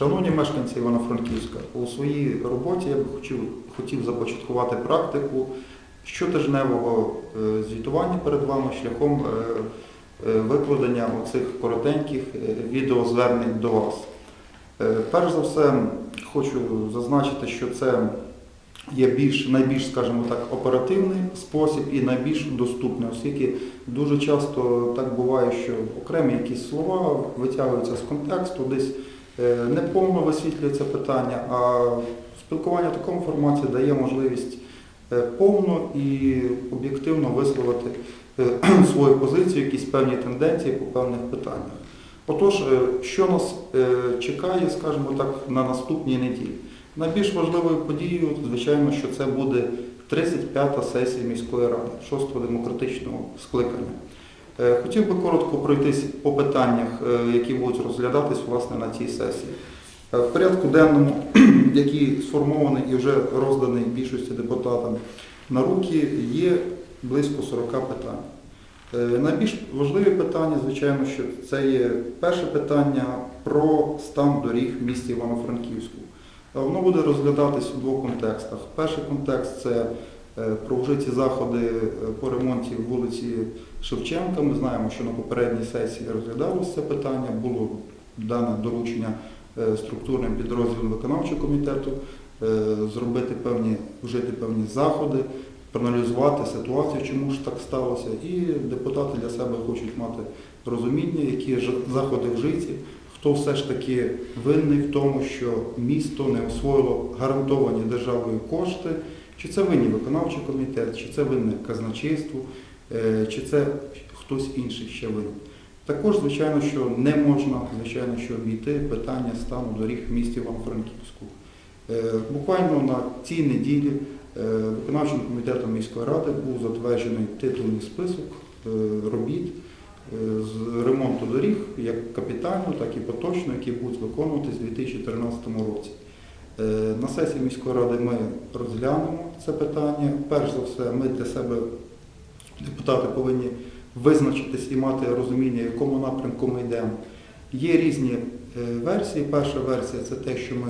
Шановні мешканці Івано-Франківська, у своїй роботі я б хотів, хотів започаткувати практику щотижневого е, звітування перед вами шляхом е, е, викладення оцих коротеньких відеозвернень до вас. Перш за все, хочу зазначити, що це є більш, найбільш, скажімо так, оперативний спосіб і найбільш доступний, оскільки дуже часто так буває, що окремі якісь слова витягуються з контексту, десь е, неповно висвітлюється питання, а спілкування в такому форматі дає можливість е, повно і об'єктивно висловити е, свою позицію, якісь певні тенденції по певних питаннях. Отож, що нас чекає, скажімо так, на наступній неділі? Найбільш важливою подією, звичайно, що це буде 35-та сесія міської ради, 6-го демократичного скликання. Е, Хотів би коротко пройтись по питаннях, е, які будуть розглядатись власне на цій сесії. Е, В порядку денному, який сформований і вже розданий більшості депутатам на руки, є близько 40 питань. Найбільш важливі питання, звичайно, що це є перше питання про стан доріг в місті Івано-Франківську. Воно буде розглядатись у двох контекстах. Перший контекст це е, про вжиті заходи е, по ремонті вулиці Шевченка. Ми знаємо, що на попередній сесії розглядалося це питання, було дане доручення е, структурним підрозділом виконавчого комітету зробити певні, вжити певні заходи, проаналізувати ситуацію, чому ж так сталося. І депутати для себе хочуть мати розуміння, які заходи вжиті, хто все ж таки винний в тому, що місто не освоїло гарантовані державою кошти, чи це винні виконавчий комітет, чи це винне казначейство, е, чи це хтось інший ще винен. Також, звичайно, що не можна, звичайно, що обійти питання стану доріг в місті Івано-Франківську. Е, Буквально на цій неділі е, виконавчим комітетом міської ради був затверджений титульний список робіт з ремонту доріг як капітально, так і поточно, які будуть виконуватись у 2014 році. На сесії міської ради ми розглянемо це питання. Перш за все, ми для себе, депутати, повинні визначитись і мати розуміння, в якому напрямку ми йдемо. Є різні е, версії. Перша версія це те, що ми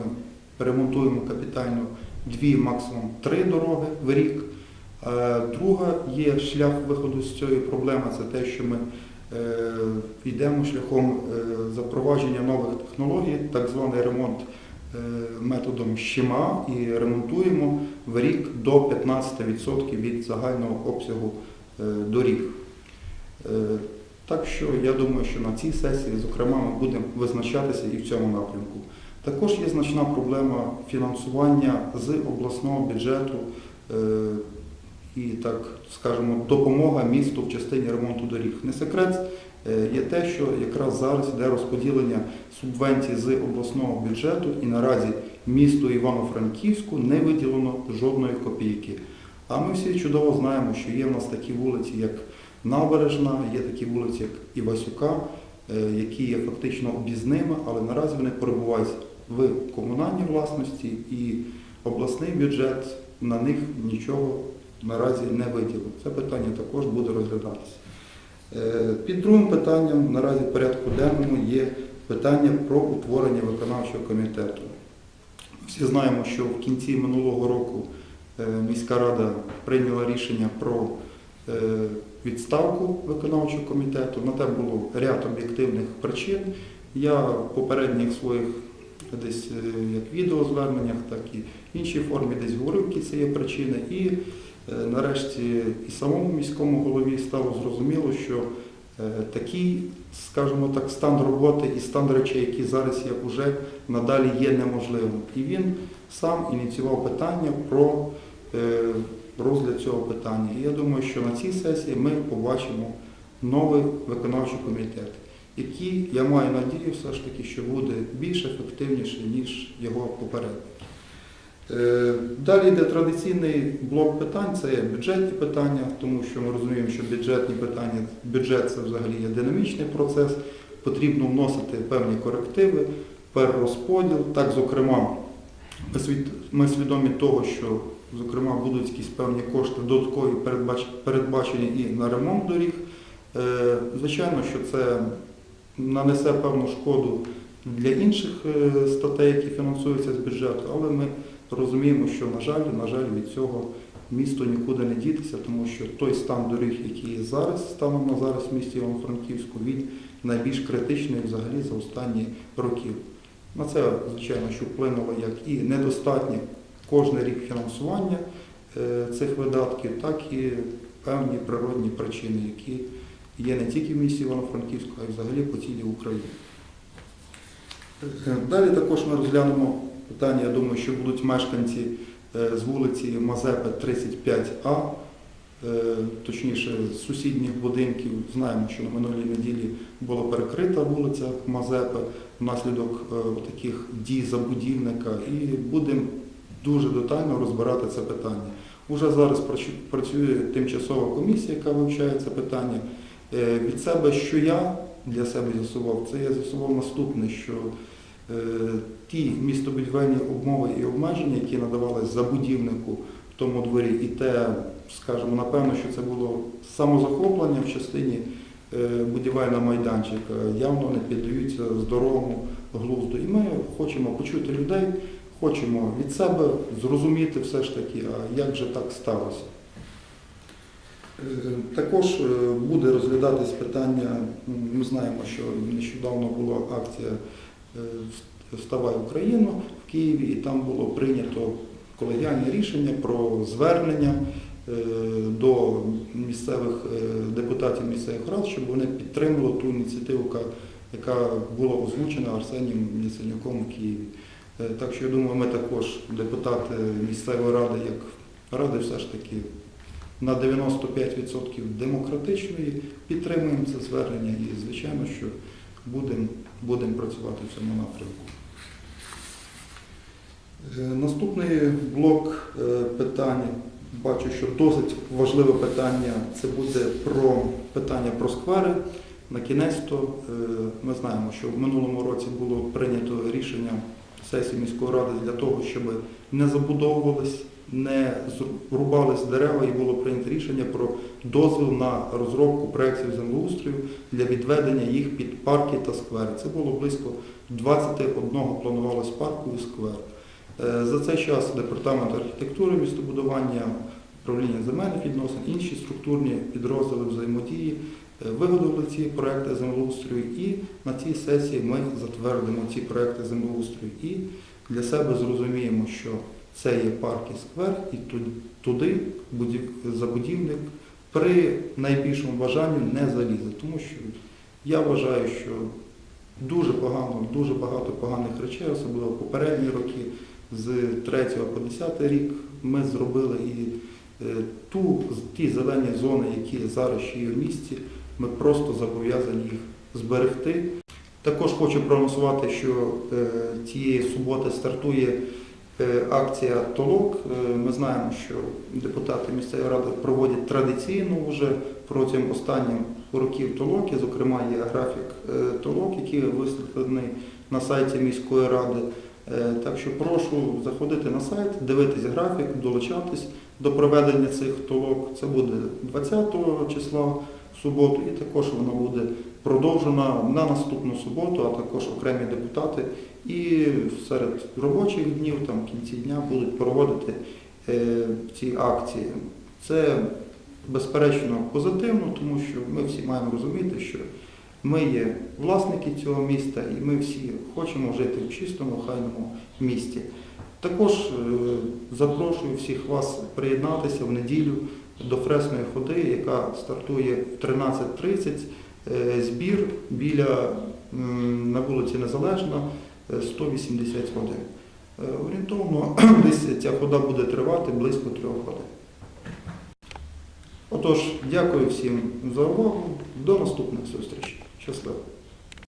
ремонтуємо капітально дві, максимум три дороги в рік. Е, Друга є шлях виходу з цієї проблеми, це те, що ми е, йдемо шляхом запровадження нових технологій, так званий ремонт методом щима і ремонтуємо в рік до 15% від загального обсягу е, доріг. Е, Так що я думаю, що на цій сесії, зокрема, ми будемо визначатися і в цьому напрямку. Також є значна проблема фінансування з обласного бюджету е, і, так скажемо, допомога місту в частині ремонту доріг. Не секрет е, є те, що якраз зараз йде розподілення субвенцій з обласного бюджету і наразі місту Івано-Франківську не виділено жодної копійки. А ми всі чудово знаємо, що є в нас такі вулиці, як Набережна, є такі вулиці, як Івасюка, е, які є фактично об'їзними, але наразі вони перебувають в комунальній власності і обласний бюджет на них нічого наразі не виділив. Це питання також буде розглядатися. Е, Під другим питанням наразі в порядку денному є питання про утворення виконавчого комітету. Всі знаємо, що в кінці минулого року е, міська рада прийняла рішення про е, відставку виконавчого комітету. На те було ряд об'єктивних причин. Я в попередніх своїх десь як відеозверненнях, так і в іншій формі десь говорив, які це є причини. І нарешті і самому міському голові стало зрозуміло, що е, такий, скажімо так, стан роботи і стан речей, які зараз є вже надалі є неможливим. І він сам ініціював питання про е, розгляд цього питання. І я думаю, що на цій сесії ми побачимо новий виконавчий комітет, який, я маю надію, все ж таки, що буде більш ефективніший, ніж його попередник. Е, Далі йде традиційний блок питань, це є бюджетні питання, тому що ми розуміємо, що бюджетні питання, бюджет це взагалі є динамічний процес, потрібно вносити певні корективи, перерозподіл. Так, зокрема, ми свідомі того, що зокрема будуть якісь певні кошти додаткові передбачені і на ремонт доріг. Е, Звичайно, що це нанесе певну шкоду для інших е, статей, які фінансуються з бюджету, але ми розуміємо, що, на жаль, на жаль, від цього місто нікуди не дітися, тому що той стан доріг, який є зараз, станом на зараз в місті Івано-Франківську, він найбільш критичний взагалі за останні роки. На це, звичайно, що вплинуло як і недостатнє кожен рік фінансування е, цих видатків, так і певні природні причини, які є не тільки в місті Івано-Франківську, а й взагалі по цілій Україні. Е, Далі також ми розглянемо питання, я думаю, що будуть мешканці е, з вулиці Мазепи 35А, е, точніше з сусідніх будинків. Знаємо, що на минулій неділі була перекрита вулиця Мазепи внаслідок таких дій забудівника і будемо дуже детально розбирати це питання. Уже зараз працює тимчасова комісія, яка вивчає це питання. Від себе, що я для себе з'ясував, це я з'ясував наступне, що е, ті містобудівельні умови і обмеження, які надавались забудівнику в тому дворі, і те, скажімо, напевно, що це було самозахоплення в частині е, будівельного майданчика, явно не піддаються здоровому глузду. І ми хочемо почути людей, хочемо від себе зрозуміти все ж таки, а як же так сталося. Е, Також е, буде розглядатись питання, ми знаємо, що нещодавно була акція е, Вставай Україну в Києві, і там було прийнято колегіальне рішення про звернення до місцевих депутатів місцевих рад, щоб вони підтримали ту ініціативу, яка- була озвучена Арсенієм Яценюком в Києві. Так що я думаю, ми також, депутати місцевої ради, як ради, все ж таки на 95% демократичної, підтримуємо це звернення і, звичайно, що будемо будем працювати в цьому напрямку. Е, Наступний блок е, питань, бачу, що досить важливе питання, це буде про питання про сквери. На кінець то ми знаємо, що в минулому році було прийнято рішення сесії міської ради для того, щоб не забудовувались, не зрубались дерева, і було прийнято рішення про дозвіл на розробку проєктів землеустрою для відведення їх під парки та сквери. Це було близько 21 планувалось парку і сквер. Е, За цей час департамент архітектури, містобудування, управління земельних відносин, інші структурні підрозділи взаємодії е, виготовили ці проекти землеустрою і на цій сесії ми затвердимо ці проекти землеустрою і для себе зрозуміємо, що це є парк і сквер, і туди забудівник при найбільшому бажанні не залізе. Тому що я вважаю, що дуже погано, дуже багато поганих речей, особливо попередні роки, з 3 по 10 рік ми зробили і е, ту, ті зелені зони, які зараз ще є в місті, ми просто зобов'язані їх зберегти. Також хочу проанонсувати, що е, тієї суботи стартує акція Толок. Е, Ми знаємо, що депутати місцевої ради проводять традиційно вже протягом останніх років толоки. Зокрема, є графік е, толок, який висвітлений на сайті міської ради. Е, Так що прошу заходити на сайт, дивитись графік, долучатись до проведення цих толок. Це буде 20 числа в суботу, і також воно буде продовжена на наступну суботу, а також окремі депутати. І серед робочих днів, там в кінці дня, будуть проводити е, ці акції. Це безперечно позитивно, тому що ми всі маємо розуміти, що ми є власники цього міста і ми всі хочемо жити в чистому, хайному місті. Також е, запрошую всіх вас приєднатися в неділю до хресної ходи, яка стартує в 13.30. Е, Збір біля на вулиці Незалежна 180 годин. Е, Орієнтовно десь ця хода буде тривати близько трьох годин. Отож, дякую всім за увагу. До наступних зустрічей. Щасливо.